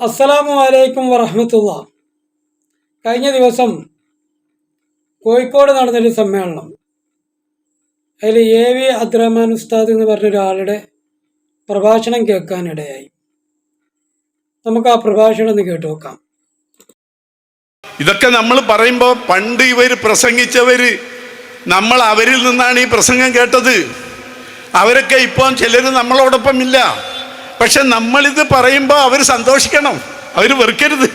അസ്സലാമു അലൈക്കും വറഹമത്തുള്ള. കഴിഞ്ഞ ദിവസം കോഴിക്കോട് നടന്നൊരു സമ്മേളനം. അതിൽ എ വി അബ്ദുറഹ്മാൻ ഉസ്താദ് എന്ന് പറഞ്ഞ ഒരാളുടെ പ്രഭാഷണം കേൾക്കാനിടയായി. നമുക്ക് ആ പ്രഭാഷണം ഒന്ന് കേട്ടു നോക്കാം. ഇതൊക്കെ നമ്മൾ പറയുമ്പോൾ പണ്ട് ഇവർ പ്രസംഗിച്ചവര് നമ്മൾ അവരിൽ നിന്നാണ് ഈ പ്രസംഗം കേട്ടത്. അവരൊക്കെ ഇപ്പോൾ ചിലർ നമ്മളോടൊപ്പം ഇല്ല പക്ഷെ നമ്മളിത് പറയുമ്പോൾ അവർ സന്തോഷിക്കണം. അവർ വെറുക്കരുത്.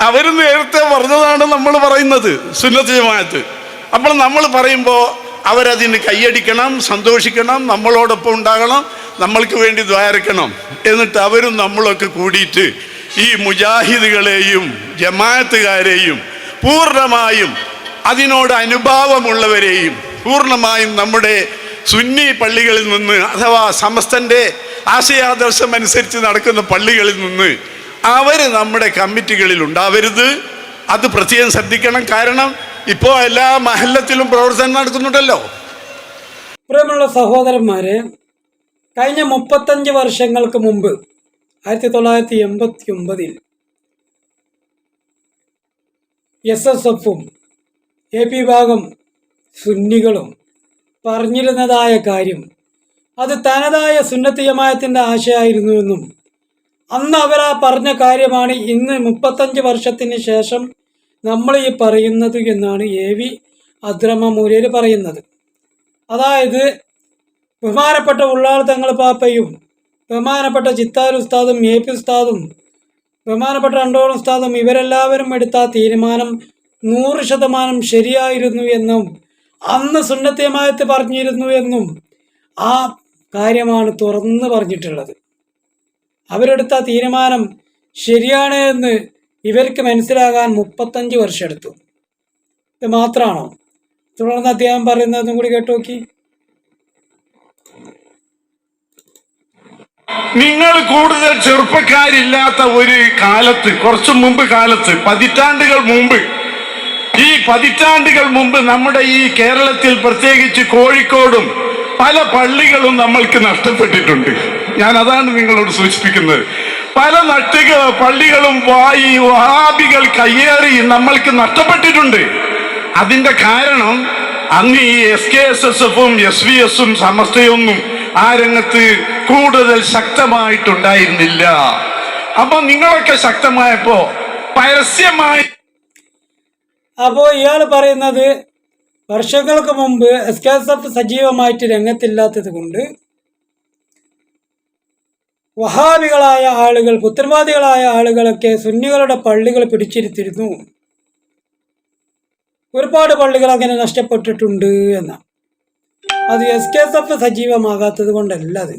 അവർ നേരത്തെ പറഞ്ഞതാണ് നമ്മൾ പറയുന്നത് സുന്നത്ത് ജമാഅത്ത്. അപ്പോൾ നമ്മൾ പറയുമ്പോൾ അവരതിന് കൈയടിക്കണം സന്തോഷിക്കണം നമ്മളോടൊപ്പം ഉണ്ടാകണം നമ്മൾക്ക് വേണ്ടി ദ്വാരക്കണം. എന്നിട്ട് അവരും നമ്മളൊക്കെ കൂടിയിട്ട് ഈ മുജാഹിദുകളെയും ജമാഅത്തുകാരെയും പൂർണമായും അതിനോട് അനുഭാവമുള്ളവരെയും പൂർണമായും നമ്മുടെ സുന്നി പള്ളികളിൽ നിന്ന് അഥവാ സമസ്തന്റെ ആശയാദർശം അനുസരിച്ച് നടക്കുന്ന പള്ളികളിൽ നിന്ന് അവർ നമ്മുടെ കമ്മിറ്റികളിൽ ഉണ്ടാവരുത്. അത് പ്രത്യേകം ശ്രദ്ധിക്കണം. കാരണം ഇപ്പോൾ എല്ലാ മഹല്ലത്തിലും പ്രവർത്തനം നടക്കുന്നുണ്ടല്ലോ. പ്രിയമുള്ള സഹോദരന്മാരെ കഴിഞ്ഞ മുപ്പത്തഞ്ച് വർഷങ്ങൾക്ക് മുമ്പ് ആയിരത്തി തൊള്ളായിരത്തി എൺപത്തി ഒമ്പതിൽ എസ് എസ് എഫും എ പി ഭാഗം സുന്നികളും പറഞ്ഞിരുന്നതായ കാര്യം. അത് തനതായ സുന്നത്ത് ആശയമായിരുന്നു എന്നും. അന്ന് അവർ ആ പറഞ്ഞ കാര്യമാണ് ഇന്ന് മുപ്പത്തഞ്ച് വർഷത്തിന് ശേഷം നമ്മൾ ഈ പറയുന്നത് എന്നാണ് എ വി അദ്രമ മൂലയിൽ പറയുന്നത്. അതായത് ബഹുമാനപ്പെട്ട ഉള്ളാൾ തങ്ങൾ പാപ്പയും ബഹുമാനപ്പെട്ട ചിത്താർ ഉസ്താദും എ പി ഉസ്താദും ബഹുമാനപ്പെട്ട രണ്ടോളം ഉസ്താദും ഇവരെല്ലാവരും എടുത്ത തീരുമാനം നൂറ് ശതമാനം ശരിയായിരുന്നു എന്നും അന്ന് സുന്നത്തേമായത്ത് പറഞ്ഞിരുന്നു എന്നും ആ കാര്യമാണ് തുറന്ന് പറഞ്ഞിട്ടുള്ളത്. അവരെടുത്ത തീരുമാനം ശരിയാണ് എന്ന് ഇവർക്ക് മനസ്സിലാകാൻ മുപ്പത്തഞ്ച് വർഷം എടുത്തു ഇത് മാത്രമാണോ? തുടർന്ന് അദ്ദേഹം പറയുന്നതും കൂടി കേട്ടു നോക്കി നിങ്ങൾ കൂടുതൽ ചെറുപ്പക്കാരില്ലാത്ത ഒരു കാലത്ത് കുറച്ചു മുമ്പ് കാലത്ത് പതിറ്റാണ്ടുകൾ മുമ്പ് ഈ പതിറ്റാണ്ടുകൾ മുമ്പ് നമ്മുടെ ഈ കേരളത്തിൽ പ്രത്യേകിച്ച് കോഴിക്കോടും പല പള്ളികളും നമ്മൾക്ക് നഷ്ടപ്പെട്ടിട്ടുണ്ട്. ഞാൻ അതാണ് നിങ്ങളോട് സൂചിപ്പിക്കുന്നത്. പല നട്ടുക പള്ളികളും വായി വഹാബികൾ കയ്യേറി നമ്മൾക്ക് നഷ്ടപ്പെട്ടിട്ടുണ്ട്. അതിന്റെ കാരണം അന്ന് ഈ എസ് കെ എസ് എസ് എഫും എസ് വി എസും സമസ്തയൊന്നും ആ രംഗത്ത് കൂടുതൽ ശക്തമായിട്ടുണ്ടായിരുന്നില്ല. അപ്പൊ നിങ്ങളൊക്കെ ശക്തമായപ്പോ പരസ്യമായി അപ്പോൾ ഇയാൾ പറയുന്നത് വർഷങ്ങൾക്ക് മുമ്പ് എസ് കെ എസ് എഫ് സജീവമായിട്ട് രംഗത്തില്ലാത്തത് കൊണ്ട് വഹാബികളായ ആളുകൾ പുത്രവാദികളായ ആളുകളൊക്കെ സുന്നികളുടെ പള്ളികൾ പിടിച്ചിരുത്തിരുന്നു. ഒരുപാട് പള്ളികൾ അങ്ങനെ നഷ്ടപ്പെട്ടിട്ടുണ്ട് എന്നാണ് അത് എസ് കെ എസ് എഫ് സജീവമാകാത്തത് കൊണ്ടല്ല അത്.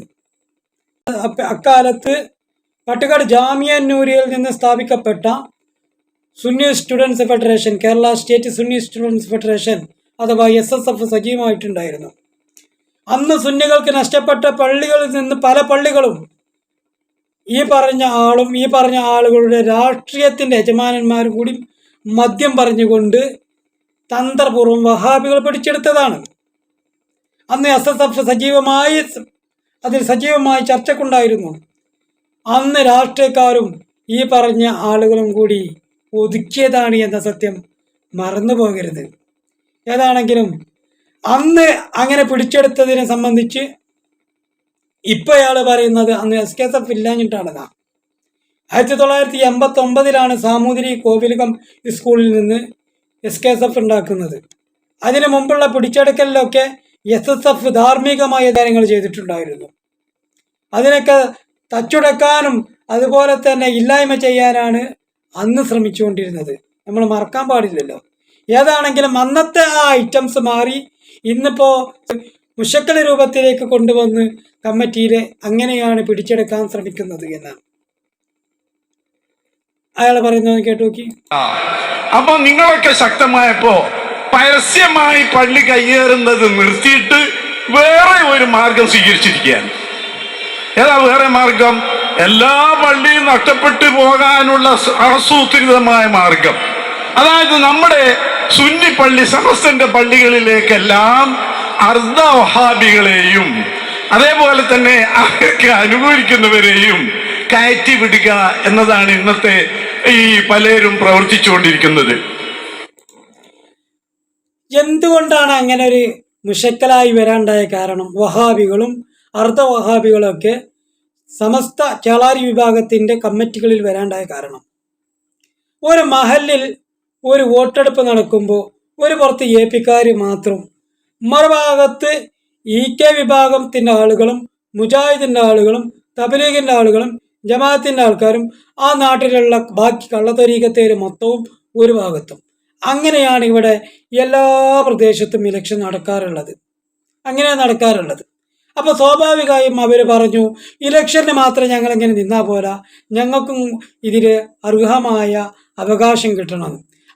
അക്കാലത്ത് പട്ടുകാട് ജാമിയ നൂരിയിൽ നിന്ന് സ്ഥാപിക്കപ്പെട്ട Sunni students federation Kerala state Sunni students federation അഥവാ എസ് എസ് എഫ് സജീവമായിട്ടുണ്ടായിരുന്നു. അന്ന് സുന്നികൾക്ക് നഷ്ടപ്പെട്ട പള്ളികളിൽ നിന്ന് പല പള്ളികളും ഈ പറഞ്ഞ ആളും ഈ പറഞ്ഞ ആളുകളുടെ രാഷ്ട്രീയത്തിന്റെ യജമാനന്മാരും കൂടി മദ്യം പറഞ്ഞുകൊണ്ട് തന്ത്രപൂർവം വഹാബികൾ പിടിച്ചെടുത്തതാണ്. അന്ന് എസ് എസ് എഫ് സജീവമായി അതിൽ സജീവമായി ചർച്ചക്കുണ്ടായിരുന്നു. അന്ന് രാഷ്ട്രീയക്കാരും ഈ പറഞ്ഞ ആളുകളും കൂടി ഒതുക്കിയതാണ് എന്ന സത്യം മറന്നു പോകരുത് ഏതാണെങ്കിലും അന്ന് അങ്ങനെ പിടിച്ചെടുത്തതിനെ സംബന്ധിച്ച് ഇപ്പോൾ അയാൾ പറയുന്നത് അന്ന് എസ് കെ എസ് എഫ് ഇല്ലാഞ്ഞിട്ടാണെന്നാ. ആയിരത്തി തൊള്ളായിരത്തി എൺപത്തി ഒമ്പതിലാണ് സാമൂതിരി കോവിലകം സ്കൂളിൽ നിന്ന് എസ് കെ എസ് എഫ് ഉണ്ടാക്കുന്നത്. അതിനു മുമ്പുള്ള പിടിച്ചെടുക്കലിലൊക്കെ എസ് എസ് എഫ് ധാർമ്മികമായ കാര്യങ്ങൾ ചെയ്തിട്ടുണ്ടായിരുന്നു. അതിനൊക്കെ തച്ചുടക്കാനും അതുപോലെ തന്നെ ഇല്ലായ്മ ചെയ്യാനാണ് അന്ന് ശ്രമിച്ചുകൊണ്ടിരുന്നത്. നമ്മൾ മറക്കാൻ പാടില്ലല്ലോ. ഏതാണെങ്കിലും അന്നത്തെ ആ ഐറ്റംസ് മാറി ഇന്നിപ്പോ മുഷക്കൽ രൂപത്തിലേക്ക് കൊണ്ടുവന്ന് കമ്മിറ്റിയിലെ അങ്ങനെയാണ് പിടിച്ചെടുക്കാൻ ശ്രമിക്കുന്നത് എന്നാണ് അയാൾ പറയുന്നത് കേട്ടു നോക്കി. അപ്പൊ നിങ്ങളൊക്കെ ശക്തമായപ്പോ പരസ്യമായി പള്ളി കയ്യേറുന്നത് നിർത്തിയിട്ട് വേറെ ഒരു മാർഗം സ്വീകരിച്ചിരിക്കുകയാണ്. ഏതാ വേറെ മാർഗം? എല്ലാ പള്ളിയും നഷ്ടപ്പെട്ടു പോകാനുള്ള ആസൂത്രിതമായ മാർഗം. അതായത് നമ്മുടെ സുന്നി പള്ളി സമസ്തന്റെ പള്ളികളിലേക്കെല്ലാം അർദ്ധ വഹാബികളെയും അതേപോലെ തന്നെ അവർക്ക് അനുകൂലിക്കുന്നവരെയും കയറ്റി വിടുക എന്നതാണ് ഇന്നത്തെ ഈ പലരും പ്രവർത്തിച്ചുകൊണ്ടിരിക്കുന്നത്. എന്തുകൊണ്ടാണ് അങ്ങനെ ഒരു മുഷക്കലായി വരാണ്ടായ കാരണം? വഹാബികളും അർദ്ധ വഹാബികളും ഒക്കെ സമസ്ത ചേളാരി വിഭാഗത്തിന്റെ കമ്മിറ്റികളിൽ വരാണ്ടായ കാരണം. ഒരു മഹലിൽ ഒരു വോട്ടെടുപ്പ് നടക്കുമ്പോൾ ഒരു പുറത്ത് എ പിക്കാർ മാത്രം മറുഭാഗത്ത് ഇ കെ വിഭാഗത്തിന്റെ ആളുകളും മുജാഹിദിന്റെ ആളുകളും തബലീഗിന്റെ ആളുകളും ജമാഅത്തിന്റെ ആൾക്കാരും ആ നാട്ടിലുള്ള ബാക്കി കള്ളത്തരീക്കത്തേര് മൊത്തവും ഒരു ഭാഗത്തും. അങ്ങനെയാണ് ഇവിടെ എല്ലാ പ്രദേശത്തും ഇലക്ഷൻ നടക്കാറുള്ളത്. അങ്ങനെ നടക്കാറുള്ളത്. അപ്പോൾ സ്വാഭാവികമായും അവർ പറഞ്ഞു ഇലക്ഷന് മാത്രം ഞങ്ങൾ ഇങ്ങനെ നിന്നാ പോരാ. ഞങ്ങൾക്കും ഇതിൽ അർഹമായ അവകാശം കിട്ടണം.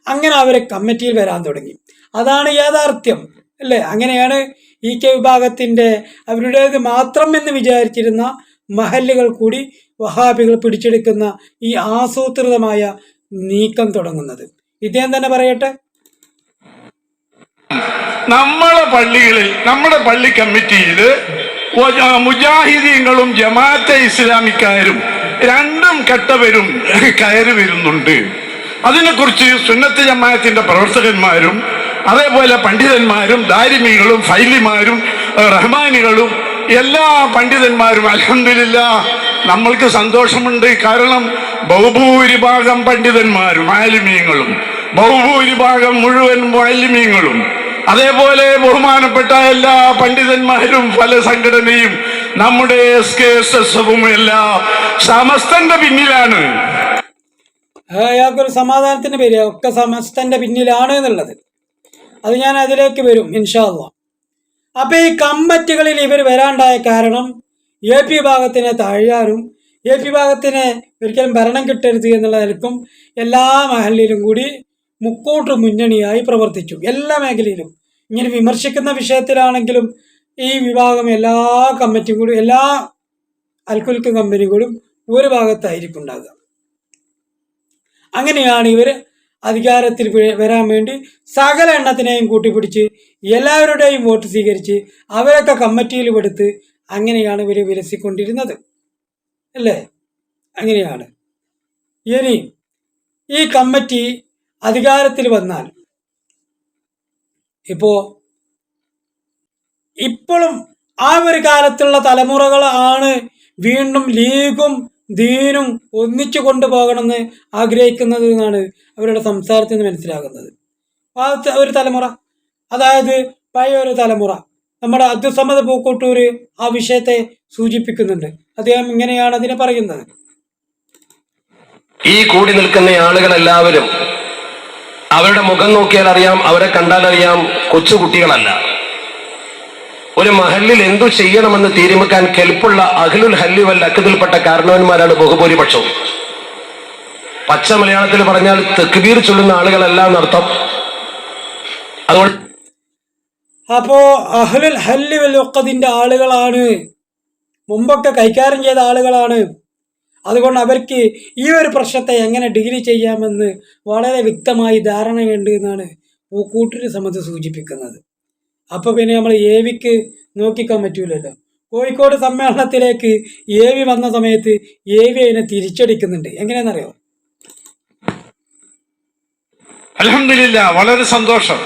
അങ്ങനെ അവർ കമ്മിറ്റിയിൽ വരാൻ തുടങ്ങി. അതാണ് യാഥാർത്ഥ്യം അല്ലേ? അങ്ങനെയാണ് ഇ കെ വിഭാഗത്തിന്റെ അവരുടേത് മാത്രം എന്ന് വിചാരിച്ചിരുന്ന മഹല്ലുകൾ കൂടി വഹാബികൾ പിടിച്ചെടുക്കുന്ന ഈ ആസൂത്രിതമായ നീക്കം തുടങ്ങുന്നത്. ഇദ്ദേഹം തന്നെ പറയട്ടെ. നമ്മളെ പള്ളികളിൽ നമ്മുടെ പള്ളി കമ്മിറ്റിയിൽ മുജാഹിദീങ്ങളും ജമാഅത്തെ ഇസ്ലാമിക്കാരും രണ്ടും കെട്ടവരും കയറി വരുന്നുണ്ട്. അതിനെക്കുറിച്ച് സുന്നത്ത് ജമാഅത്തിന്റെ പ്രവർത്തകന്മാരും അതേപോലെ പണ്ഡിതന്മാരും ദാരിമികളും ഫൈലിമാരും റഹ്മാനികളും എല്ലാ പണ്ഡിതന്മാരും അലഹമില്ല നമ്മൾക്ക് സന്തോഷമുണ്ട്. കാരണം ബഹുഭൂരിഭാഗം പണ്ഡിതന്മാരും ആലിമീങ്ങളും ബഹുഭൂരിഭാഗം മുഴുവൻ മാലിന്യങ്ങളും അതേപോലെ ബഹുമാനപ്പെട്ട എല്ലാ പണ്ഡിതന്മാരും പല സംഘടനയും നമ്മുടെ എസ് കെ എസ് എസ് എല്ലാം സമസ്തന്റെ പിന്നിലാണ്. അയാൾക്കൊരു സമാധാനത്തിന്റെ പേര് ഒക്കെ സമസ്തന്റെ പിന്നിലാണ് എന്നുള്ളത്. അത് ഞാൻ അതിലേക്ക് വരും ഇൻഷാല്ല അപ്പൊ ഈ കമ്മിറ്റികളിൽ ഇവർ വരാണ്ടായ കാരണം എ പി ഭാഗത്തിനെ താഴാനും എ പി ഭാഗത്തിനെ ഒരിക്കലും ഭരണം കിട്ടരുത് എന്നുള്ള നിലക്കും എല്ലാ മഹലിലും കൂടി മുക്കോട്ട് മുന്നണിയായി പ്രവർത്തിച്ചു എല്ലാ മേഖലയിലും. ഇങ്ങനെ വിമർശിക്കുന്ന വിഷയത്തിലാണെങ്കിലും ഈ വിഭാഗം എല്ലാ കമ്മിറ്റിയും കൂടി എല്ലാ അൽക്കുൽക്ക് കമ്പനികളും ഒരു ഭാഗത്തായിരിക്കും ഉണ്ടാകുക അങ്ങനെയാണ് ഇവർ അധികാരത്തിൽ വരാൻ വേണ്ടി സകല എണ്ണത്തിനെയും കൂട്ടിപ്പിടിച്ച് എല്ലാവരുടെയും വോട്ട് സ്വീകരിച്ച് അവരൊക്കെ കമ്മിറ്റിയിൽ പെടുത്ത് അങ്ങനെയാണ് ഇവർ വിലസിക്കൊണ്ടിരുന്നത്. അല്ലേ? അങ്ങനെയാണ്. ഇനി ഈ കമ്മിറ്റി അധികാരത്തിൽ വന്നാൽ ഇപ്പോൾ ഇപ്പോഴും ആ ഒരു കാലത്തുള്ള തലമുറകൾ ആണ് വീണ്ടും ലീഗും ദീനും ഒന്നിച്ചു കൊണ്ടുപോകണമെന്ന് ആഗ്രഹിക്കുന്നത് എന്നാണ് അവരുടെ സംസാരത്തിൽ നിന്ന് മനസ്സിലാകുന്നത്. ആ ഒരു തലമുറ. അതായത് പഴയ ഒരു തലമുറ. നമ്മുടെ അബ്ദുസമ്മദ് പൂക്കോട്ടൂർ ആ വിഷയത്തെ സൂചിപ്പിക്കുന്നുണ്ട്. അദ്ദേഹം ഇങ്ങനെയാണ് അതിനെ പറയുന്നത്. ഈ കൂടി നിൽക്കുന്ന ആളുകളെല്ലാവരും അവരുടെ മുഖം നോക്കിയാൽ അറിയാം അവരെ കണ്ടാൽ അറിയാം കൊച്ചുകുട്ടികളല്ല ഒരു മഹലിൽ എന്തു ചെയ്യണമെന്ന് തീരുമാനിക്കാൻ കെൽപ്പുള്ള അഖിലുൽ ഹല്ലി വൽ അക്കതിൽപ്പെട്ട കാരണവന്മാരാണ് ബഹുഭൂരിപക്ഷവും. പച്ച മലയാളത്തിൽ പറഞ്ഞാൽ തെക്കുബീർ ചൊല്ലുന്ന ആളുകളല്ല എന്നർത്ഥം. അതുകൊണ്ട് അപ്പോ അഹ്ലുൽ ഹല്ലി വൽ ഉഖദിന്റെ ആളുകളാണ്. മുമ്പൊക്കെ കൈകാര്യം ചെയ്ത ആളുകളാണ്. അതുകൊണ്ട് അവർക്ക് ഈ ഒരു പ്രശ്നത്തെ എങ്ങനെ ഡിഗ്രി ചെയ്യാമെന്ന് വളരെ വ്യക്തമായി ധാരണയുണ്ട് എന്നാണ് പൂക്കൂട്ടിനെ സംബന്ധിച്ച് സൂചിപ്പിക്കുന്നത്. അപ്പോൾ പിന്നെ നമ്മൾ എ വിക്ക് നോക്കിക്കാൻ പറ്റൂലല്ലോ. കോഴിക്കോട് സമ്മേളനത്തിലേക്ക് എ വി വന്ന സമയത്ത് എ വി അതിനെ തിരിച്ചടിക്കുന്നുണ്ട്. എങ്ങനെയാണെന്നറിയോ? അലഹമില്ല വളരെ സന്തോഷം.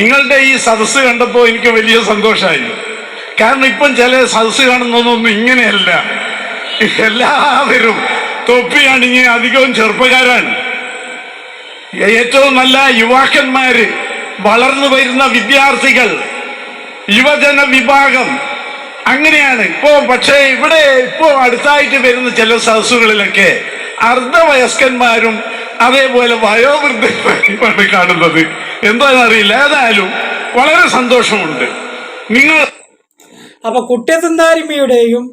നിങ്ങളുടെ ഈ സദസ്സ് കണ്ടപ്പോൾ എനിക്ക് വലിയ സന്തോഷമായി. കാരണം ഇപ്പം ചില സദസ്സ് കാണുന്നതൊന്നും ഇങ്ങനെയല്ല. എല്ലാവരും തൊപ്പി അണിഞ്ഞ് അധികവും ചെറുപ്പക്കാരാണ്. ഏറ്റവും നല്ല യുവാക്കന്മാര് വളർന്നു വരുന്ന വിദ്യാർത്ഥികൾ യുവജന വിഭാഗം അങ്ങനെയാണ്. ഇപ്പോ പക്ഷേ ഇവിടെ ഇപ്പോ അടുത്തായിട്ട് വരുന്ന ചില സദസ്സുകളിലൊക്കെ അർദ്ധവയസ്കന്മാരും അതേപോലെ വയോവൃദ്ധന്മാരുമാണ് കാണുന്നത്. എന്താണെന്നറിയില്ല. ഏതായാലും വളരെ സന്തോഷമുണ്ട്. നിങ്ങൾ അപ്പൊ കുട്ടിയസന്താരിമിയുടെയും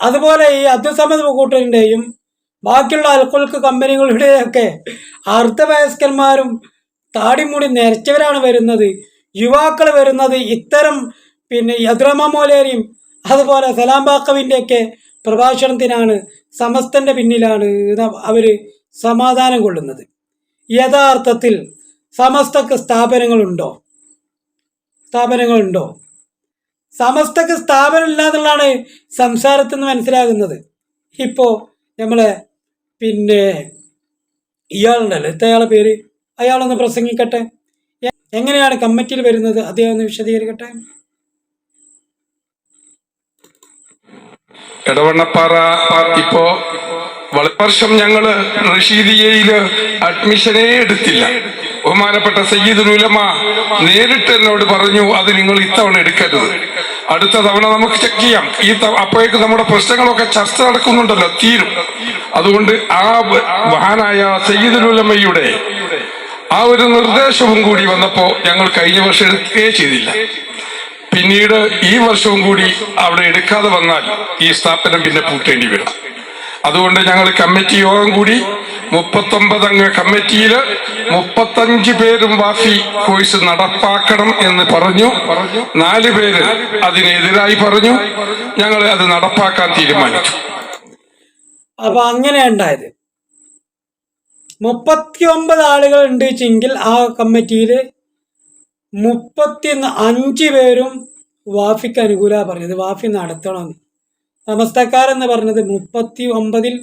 അതുപോലെ ഈ അബ്ദുസമദ് കൂട്ടറിന്റെയും ബാക്കിയുള്ള അൽക്കൊൽക്ക് കമ്പനികളുടെയൊക്കെ അർദ്ധവയസ്കന്മാരും താടിമുടി നിരച്ചവരാണ് വരുന്നത്. യുവാക്കൾ വരുന്നത് ഇത്തരം പിന്നെ യദ്രമ മോലേരിയും അതുപോലെ സലാം ബാക്കവിന്റെയൊക്കെ പ്രഭാഷണത്തിനാണ് സമസ്തന്റെ പിന്നിലാണ് അവർ സമാധാനം കൊള്ളുന്നത്. യഥാർത്ഥത്തിൽ സമസ്തക്ക് സ്ഥാപനങ്ങളുണ്ടോ? സ്ഥാപനങ്ങളുണ്ടോ? സമസ്തക്ക് സ്ഥാപനം ഇല്ലാന്നുള്ളതാണ് സംസാരത്തിൽ നിന്ന് മനസ്സിലാകുന്നത്. ഇപ്പോൾ നമ്മളെ പിന്നെ ഇയാളുണ്ടല്ലോ. ഇത്തയാളെ പേര്? അയാളൊന്ന് പ്രസംഗിക്കട്ടെ. എങ്ങനെയാണ് കമ്മിറ്റിയിൽ വരുന്നത്? അദ്ദേഹം ഒന്ന് വിശദീകരിക്കട്ടെ. ഇടവണ്ണപ്പാറ ഇപ്പോ വളരെ വർഷം ഞങ്ങൾ റഷീദിയയിൽ അഡ്മിഷനേ എടുത്തില്ല. ബഹുമാനപ്പെട്ട സയ്യിദ് ഉലമ നേരിട്ട് എന്നോട് പറഞ്ഞു അത് നിങ്ങൾ ഇത്തവണ എടുക്കരുത്. അടുത്ത തവണ നമുക്ക് ചെക്ക് ചെയ്യാം. ഈ അപ്പോഴേക്ക് നമ്മുടെ പ്രശ്നങ്ങളൊക്കെ ചർച്ച നടക്കുന്നുണ്ടല്ലോ തീരും. അതുകൊണ്ട് ആ മഹാനായ സയ്യിദ് ഉലമയുടെ ആ ഒരു നിർദ്ദേശവും കൂടി വന്നപ്പോ ഞങ്ങൾ കഴിഞ്ഞ വർഷം എടുക്കുകയേ ചെയ്തില്ല. പിന്നീട് ഈ വർഷവും കൂടി അവിടെ എടുക്കാതെ വന്നാൽ ഈ സ്ഥാപനം പിന്നെ പൂട്ടേണ്ടി വരും. അതുകൊണ്ട് ഞങ്ങൾ കമ്മിറ്റി യോഗം കൂടി മുപ്പത്തൊമ്പത് അംഗ കമ്മിറ്റിയിൽ മുപ്പത്തഞ്ച് പേരും വാഫി കോഴ്സ് നടപ്പാക്കണം എന്ന് പറഞ്ഞു. നാല് പേര് അതിനെതിരായി പറഞ്ഞു. ഞങ്ങൾ അത് നടപ്പാക്കാൻ തീരുമാനിച്ചു. അപ്പൊ അങ്ങനെ ഉണ്ടായത്. മുപ്പത്തി ഒമ്പത് ആളുകൾ ഉണ്ട് വെച്ചെങ്കിൽ ആ കമ്മിറ്റിയിൽ മുപ്പത്തി അഞ്ച് പേരും വാഫിക്ക് അനുകൂല പറഞ്ഞത്. വാഫി നടത്തണം. സമസ്തക്കാരെന്ന് പറഞ്ഞത് മുപ്പത്തി ഒമ്പതിൽ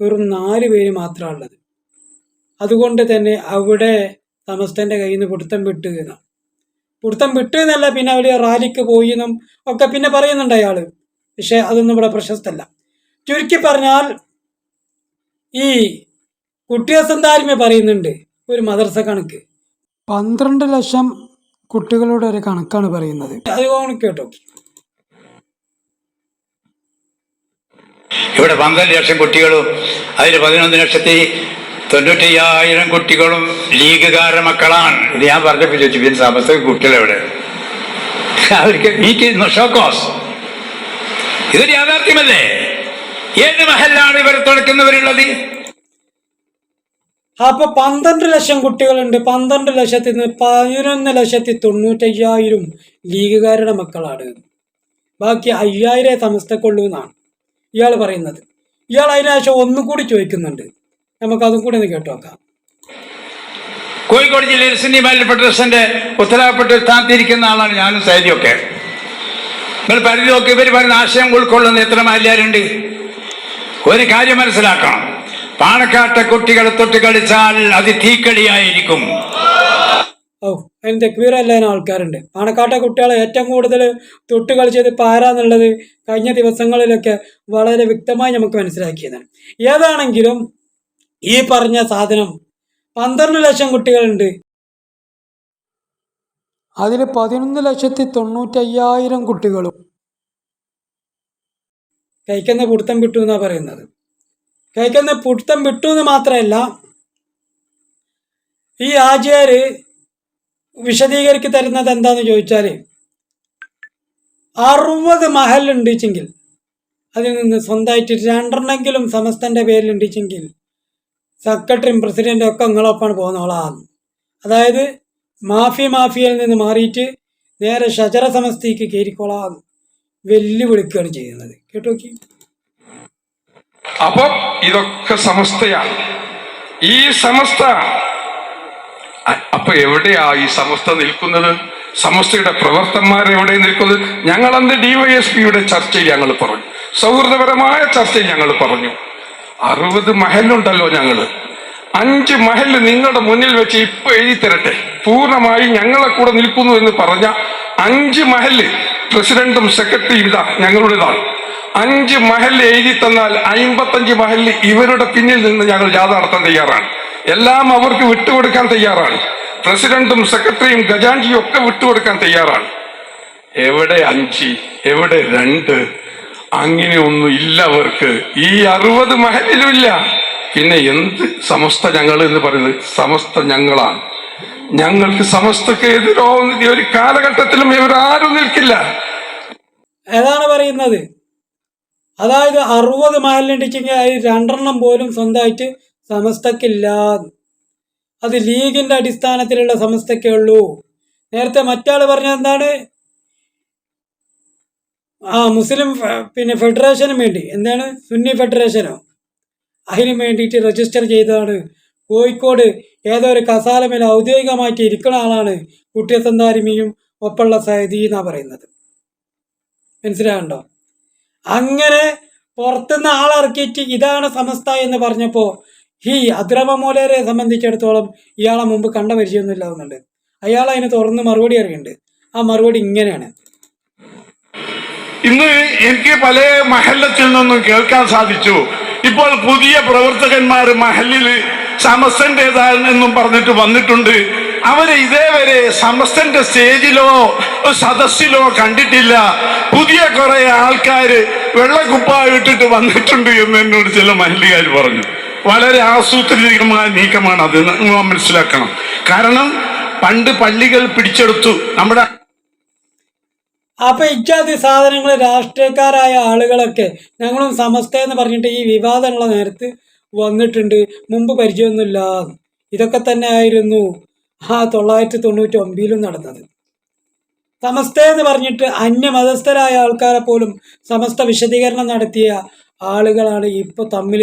വെറും നാല് പേര് മാത്രമാണ് ഉള്ളത് അതുകൊണ്ട് തന്നെ അവിടെ സമസ്തന്റെ കയ്യിൽ നിന്ന് പിടുത്തം വിട്ട് എന്നാണ് പിടുത്തം വിട്ടു എന്നല്ല പിന്നെ അവിടെ റാലിക്ക് പോയി എന്നും ഒക്കെ പിന്നെ പറയുന്നുണ്ട് അയാൾ. പക്ഷെ അതൊന്നും ഇവിടെ പ്രശസ്തല്ല. ചുരുക്കി പറഞ്ഞാൽ ഈ കുട്ടിയസന്താരിമ പറയുന്നുണ്ട് ഒരു മദർസ കണക്ക്. പന്ത്രണ്ട് ലക്ഷം കുട്ടികളുടെ ഒരു കണക്കാണ് പറയുന്നത്. അത് കേട്ടോ. ഇവിടെ പന്ത്രണ്ട് ലക്ഷം കുട്ടികളും അതിൽ പതിനൊന്ന് ലക്ഷത്തി തൊണ്ണൂറ്റയ്യായിരം കുട്ടികളും ലീഗുകാര മക്കളാണ്. ഇത് ഞാൻ പറഞ്ഞപ്പോൾ ചോദിച്ചു പിന്നെ സമസ്ത കുട്ടികൾ എവിടെ അവർക്ക് എനിക്ക് ഷോക്കോസ് ഇതൊരു യാഥാർത്ഥ്യമല്ലേ? ഏത് മഹലാണ് ഇവർ തുറക്കുന്നവരുള്ളത്? അപ്പൊ പന്ത്രണ്ട് ലക്ഷം കുട്ടികളുണ്ട്. പന്ത്രണ്ട് ലക്ഷത്തിൽ നിന്ന് പതിനൊന്ന് ലക്ഷത്തി തൊണ്ണൂറ്റയ്യായിരം ലീഗുകാരുടെ മക്കളാണ്. ബാക്കി അയ്യായിരം സമസ്തക്കുള്ളൂ എന്നാണ് ഇയാൾ പറയുന്നത്. ഇയാൾ അതിനുശേഷം ഒന്നും കൂടി ചോദിക്കുന്നുണ്ട്. നമുക്ക് അതും കൂടി ഒന്ന് കേട്ടു നോക്കാം. കോഴിക്കോട് ജില്ലയിൽ ബാലി ഫെഡറേഷന്റെ ഉത്തരവാദപ്പെട്ട് സ്ഥാനത്തിരിക്കുന്ന ആളാണ് ഞാനും സൈദിയൊക്കെ. നിങ്ങൾ പരിധി നോക്കി ഇവർ പറയുന്ന ആശയം ഉൾക്കൊള്ളുന്ന എത്ര മാലിന്യരുണ്ട് ഒരു കാര്യം മനസ്സിലാക്കണം. പാണക്കാട്ടെ കുട്ടികളെ തൊട്ട് കളിച്ചാൽ അത് തീക്കളിയായിരിക്കും. ഓ അതിന് തെക്കുവീറല്ലാൻ ആൾക്കാരുണ്ട്. പാണക്കാട്ടെ കുട്ടികളെ ഏറ്റവും കൂടുതൽ തൊട്ട് കളിച്ചത് പാരാന്നുള്ളത് കഴിഞ്ഞ ദിവസങ്ങളിലൊക്കെ വളരെ വ്യക്തമായി നമുക്ക് മനസ്സിലാക്കിയതാണ്. ഏതാണെങ്കിലും ഈ പറഞ്ഞ സാധനം പന്ത്രണ്ട് ലക്ഷം കുട്ടികളുണ്ട്. അതിൽ പതിനൊന്ന് ലക്ഷത്തി തൊണ്ണൂറ്റയ്യായിരം കുട്ടികളും കൈക്കുന്ന പുടുത്തം വിട്ടു എന്നാ പറയുന്നത്. കൈക്കുന്ന പുടുത്തം വിട്ടു എന്ന് മാത്രമല്ല ഈ ആചാര് വിശദീകരിക്ക് തരുന്നത് എന്താന്ന് ചോദിച്ചാൽ അറുപത് മഹൽ ഉണ്ടിച്ചെങ്കിൽ അതിൽ നിന്ന് സ്വന്തമായിട്ട് രണ്ടെണ്ണെങ്കിലും സമസ്തന്റെ പേരിൽ ഉണ്ടിച്ചെങ്കിൽ സെക്രട്ടറിയും പ്രസിഡന്റും ഒക്കെ നിങ്ങളൊപ്പമാണ് പോകുന്നവളാന്ന് അതായത് മാഫി മാഫിയയിൽ നിന്ന് മാറിയിട്ട് നേരെ ഷജറ സമസ്തിക്ക് കയറിക്കോളാന്ന് വെല്ലുവിളിക്കുകയാണ് ചെയ്യുന്നത്. കേട്ടോ അപ്പം ഇതൊക്കെ സമസ്തയാണ്. ഈ സമസ്ത അപ്പൊ എവിടെയാ ഈ സമസ്ത നിൽക്കുന്നത്? സമസ്തയുടെ പ്രവർത്തന്മാർ എവിടെ നിൽക്കുന്നത്? ഞങ്ങൾ അന്ന് ഡിവൈഎസ്പിയുടെ ചർച്ചയിൽ ഞങ്ങൾ പറഞ്ഞു. സൗഹൃദപരമായ ചർച്ചയിൽ ഞങ്ങൾ പറഞ്ഞു. അറുപത് മഹലുണ്ടല്ലോ ഞങ്ങൾ. അഞ്ച് മഹൽ നിങ്ങളുടെ മുന്നിൽ വെച്ച് ഇപ്പൊ എഴുതി തരട്ടെ. പൂർണമായി ഞങ്ങളെ കൂടെ നിൽക്കുന്നു എന്ന് പറഞ്ഞ അഞ്ച് മഹൽ പ്രസിഡന്റും സെക്രട്ടറിയും ഇതാ ഞങ്ങളുടേതാണ്. അഞ്ച് മഹൽ എഴുതി തന്നാൽ അയിമ്പത്തഞ്ച് മഹലിൽ ഇവരുടെ പിന്നിൽ നിന്ന് ഞങ്ങൾ ജാഥ തയ്യാറാണ്. എല്ലാം അവർക്ക് വിട്ടുകൊടുക്കാൻ തയ്യാറാണ്. പ്രസിഡന്റും സെക്രട്ടറിയും ഖജാൻജിയും ഒക്കെ വിട്ടുകൊടുക്കാൻ തയ്യാറാണ്. എവിടെ അഞ്ച്? എവിടെ രണ്ട്? അങ്ങനെയൊന്നും ഇല്ല അവർക്ക്. ഈ അറുപത് മഹലിലും ഇല്ല. പിന്നെ എന്ത് സമസ്ത ഞങ്ങൾ എന്ന് പറയുന്നത്? സമസ്ത ഞങ്ങളാണ്. ഞങ്ങൾക്ക് സമസ്തക്ക് എതിരോ ഒരു കാലഘട്ടത്തിലും ഇവരാരും നിൽക്കില്ല. ഏതാണ് പറയുന്നത്? അതായത് അറുപത് മഹലിന്റെ രണ്ടെണ്ണം പോലും സ്വന്തമായിട്ട് സമസ്തക്കില്ല. അത് ലീഗിന്റെ അടിസ്ഥാനത്തിലുള്ള സമസ്തക്കേ ഉള്ളൂ. നേരത്തെ മറ്റാൾ പറഞ്ഞത് എന്താണ്? ആ മുസ്ലിം പിന്നെ ഫെഡറേഷനും വേണ്ടി. എന്താണ്? സുന്നി ഫെഡറേഷനോ? അതിന് വേണ്ടിയിട്ട് രജിസ്റ്റർ ചെയ്തതാണ്. കോഴിക്കോട് ഏതോ ഒരു കസാലമേൽ ഔദ്യോഗികമായിട്ട് ഇരിക്കുന്ന ആളാണ് കുട്ടിയസന്താരിമിയും ഒപ്പുള്ള സൈദി എന്നാണ് പറയുന്നത്. മനസ്സിലാകണ്ടോ അങ്ങനെ പുറത്തുനിന്ന് ആളിറക്കിയിട്ട് ഇതാണ് സമസ്ത എന്ന് പറഞ്ഞപ്പോൾ ഈ അദ്രമമൂലരെ സംബന്ധിച്ചിടത്തോളം ഇയാളെ മുമ്പ് കണ്ട പരിചയമൊന്നുമില്ല എന്നുണ്ട് അയാൾ അതിന് തുറന്ന് മറുപടി അറിയുന്നുണ്ട്. ആ മറുപടി ഇങ്ങനെയാണ്. ഇന്ന് എനിക്ക് പല മഹല്ലത്തിൽ നിന്നും കേൾക്കാൻ സാധിച്ചു. ഇപ്പോൾ പുതിയ പ്രവർത്തകന്മാർ മഹലിൽ സമസ്തന്റേതാണെന്നും പറഞ്ഞിട്ട് വന്നിട്ടുണ്ട്. അവരെ ഇതേവരെ സമസ്തന്റെ സ്റ്റേജിലോ സദസ്സിലോ കണ്ടിട്ടില്ല. പുതിയ കുറെ ആൾക്കാര് വെള്ളക്കുപ്പായിട്ടിട്ട് വന്നിട്ടുണ്ട് എന്ന് എന്നോട് ചില മഹല്ലുകാർ പറഞ്ഞു. വളരെ ആസൂത്രിതമായ നീക്കമാണ് അത് നിങ്ങൾ മനസ്സിലാക്കണം. കാരണം പണ്ട് പള്ളികൾ പിടിച്ചെടുത്തു. നമ്മുടെ അപ്പൊ ഇത്യാദി സാധനങ്ങൾ രാഷ്ട്രീയക്കാരായ ആളുകളൊക്കെ ഞങ്ങളും സമസ്ത എന്ന് പറഞ്ഞിട്ട് ഈ വിവാദമുള്ള നേരത്ത് വന്നിട്ടുണ്ട്. മുമ്പ് പരിചയമൊന്നുമില്ല. ഇതൊക്കെ തന്നെ ആയിരുന്നു ആ തൊള്ളായിരത്തി തൊണ്ണൂറ്റി ഒമ്പതിലും നടന്നത്. സമസ്ത എന്ന് പറഞ്ഞിട്ട് അന്യമതസ്ഥരായ ആൾക്കാരെ പോലും സമസ്ത വിശദീകരണം നടത്തിയ ആളുകളാണ് ഇപ്പോൾ തമ്മിൽ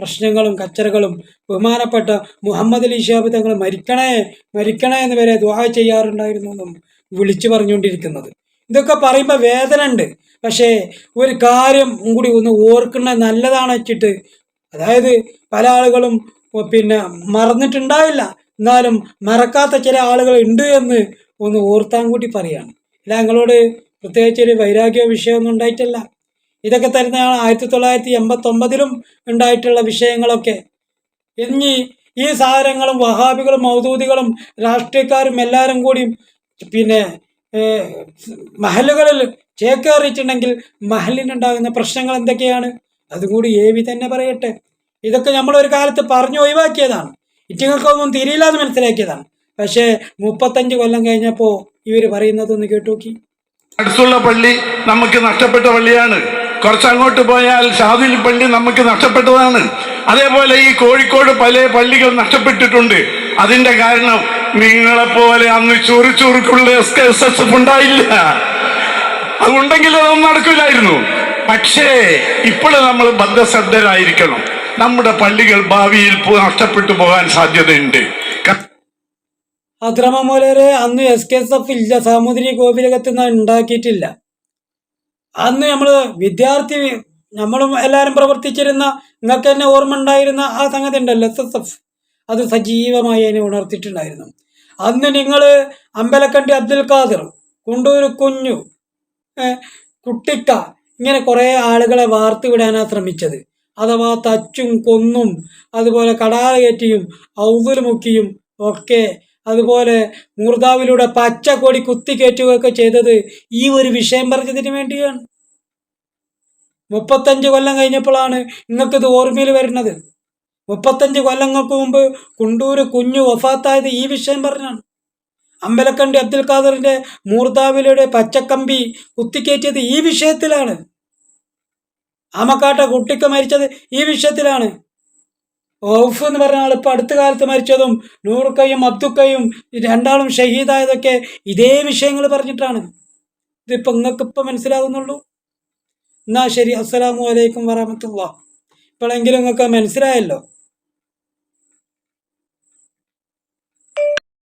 പ്രശ്നങ്ങളും കച്ചറകളും ബഹുമാനപ്പെട്ട മുഹമ്മദ് അലി ഷിഹാബ് തങ്ങൾ മരിക്കണേ മരിക്കണേ എന്ന് വരെ ദുആ ചെയ്യാറുണ്ടായിരുന്നു എന്നും വിളിച്ചു പറഞ്ഞുകൊണ്ടിരിക്കുന്നത്. ഇതൊക്കെ പറയുമ്പോൾ വേദന ഉണ്ട്. പക്ഷേ ഒരു കാര്യം കൂടി ഒന്ന് ഓർക്കുന്നത് നല്ലതാണ് വെച്ചിട്ട് അതായത് പല ആളുകളും പിന്നെ മറന്നിട്ടുണ്ടാവില്ല. എന്നാലും മറക്കാത്ത ചില ആളുകൾ ഉണ്ട് എന്ന് ഒന്ന് ഓർത്താൻ കൂടി പറയാണ്. അല്ല ഞങ്ങളോട് പ്രത്യേകിച്ച് ഒരു വൈരാഗ്യ വിഷയമൊന്നും ഉണ്ടായിട്ടല്ല. ഇതൊക്കെ തരുന്നതാണ് ആയിരത്തി തൊള്ളായിരത്തി എൺപത്തൊമ്പതിലും ഉണ്ടായിട്ടുള്ള വിഷയങ്ങളൊക്കെ. ഇനി ഈ സാധനങ്ങളും വഹാബികളും മൗദൂദികളും രാഷ്ട്രീയക്കാരും എല്ലാവരും കൂടി പിന്നെ മഹലുകളിൽ ചേക്കേറിയിട്ടുണ്ടെങ്കിൽ മഹലിനുണ്ടാകുന്ന പ്രശ്നങ്ങൾ എന്തൊക്കെയാണ്? അതും കൂടി ഏവി തന്നെ പറയട്ടെ. ഇതൊക്കെ നമ്മൾ ഒരു കാലത്ത് പറഞ്ഞു ഒഴിവാക്കിയതാണ്. ഇറ്റങ്ങൾക്കൊന്നും തിരിയില്ലാതെ മനസ്സിലാക്കിയതാണ്. പക്ഷേ മുപ്പത്തഞ്ച് കൊല്ലം കഴിഞ്ഞപ്പോൾ ഇവർ പറയുന്നതൊന്ന് കേട്ടു നോക്കി. അടുത്തുള്ള പള്ളി നമുക്ക് നഷ്ടപ്പെട്ട പള്ളിയാണ്. കുറച്ചങ്ങോട്ട് പോയാൽ ഷാദുൽ പള്ളി നമുക്ക് നഷ്ടപ്പെട്ടതാണ്. അതേപോലെ ഈ കോഴിക്കോട് പല പള്ളികൾ നഷ്ടപ്പെട്ടിട്ടുണ്ട്. അതിന്റെ കാരണം നിങ്ങളെപ്പോലെ അന്ന് ചുറുചുറുക്കുള്ള എസ് എസ് എസ് ഉണ്ടായില്ല. അതുണ്ടെങ്കിൽ അതൊന്നും നടക്കില്ലായിരുന്നു. പക്ഷേ ഇപ്പോൾ നമ്മൾ ബദ്ധശ്രദ്ധരായിരിക്കണം നമ്മുടെ പള്ളികൾ ഭാവിയിൽ നഷ്ടപ്പെട്ടു പോകാൻ സാധ്യതയുണ്ട്. അക്രമമൂലരെ അന്ന് എസ് കെ എസ് എഫ് ഇല്ല. സാമൂതിരി ഗോപിലകത്ത് ഉണ്ടാക്കിയിട്ടില്ല. അന്ന് നമ്മൾ വിദ്യാർത്ഥി നമ്മളും എല്ലാവരും പ്രവർത്തിച്ചിരുന്ന നിങ്ങൾക്ക് തന്നെ ഓർമ്മ ഉണ്ടായിരുന്ന ആ സംഗതി ഉണ്ടല്ലോ എസ് എസ് എഫ്. അത് സജീവമായി അതിനെ ഉണർത്തിയിട്ടുണ്ടായിരുന്നു. അന്ന് നിങ്ങൾ അമ്പലക്കണ്ടി അബ്ദുൽ ഖാദർ കുണ്ടൂർ കുഞ്ഞു കുട്ടിക്ക ഇങ്ങനെ കുറേ ആളുകളെ വാർത്ത് വിടാനാണ് ശ്രമിച്ചത്. അഥവാ തച്ചും കൊന്നും അതുപോലെ കടാറ കയറ്റിയും ഔതുൽ മുക്കിയും ഒക്കെ അതുപോലെ മൂർദാവിലൂടെ പച്ചക്കൊടി കുത്തിക്കയറ്റുകയൊക്കെ ചെയ്തത് ഈ ഒരു വിഷയം പറഞ്ഞതിന് വേണ്ടിയാണ്. മുപ്പത്തഞ്ച് കൊല്ലം കഴിഞ്ഞപ്പോഴാണ് നിങ്ങൾക്കിത് ഓർമ്മയിൽ വരുന്നത്. മുപ്പത്തഞ്ച് കൊല്ലങ്ങൾക്ക് മുമ്പ് കുണ്ടൂര് കുഞ്ഞു വഫാത്തായത് ഈ വിഷയം പറഞ്ഞാണ്. അമ്പലക്കണ്ടി അബ്ദുൽ ഖാദറിന്റെ മൂർദാവിലൂടെ പച്ചക്കമ്പി കുത്തിക്കയറ്റിയത് ഈ വിഷയത്തിലാണ്. ആമക്കാട്ട കുട്ടിക്ക് മരിച്ചത് ഈ വിഷയത്തിലാണ്. ഔഫ് എന്ന് പറഞ്ഞ ആൾ ഇപ്പൊ അടുത്ത കാലത്ത് മരിച്ചതും നൂറുക്കയും അബ്ദുക്കയും രണ്ടാളും ഷഹീദായതൊക്കെ ഇതേ വിഷയങ്ങൾ പറഞ്ഞിട്ടാണ്. ഇതിപ്പോ നിങ്ങൾക്ക് ഇപ്പൊ മനസ്സിലാകുന്നുള്ളൂ എന്നാ ശരി അസ്സലാമു അലൈക്കും വറഹമത്തുള്ള ഇപ്പോഴെങ്കിലും നിങ്ങൾക്ക് മനസ്സിലായല്ലോ.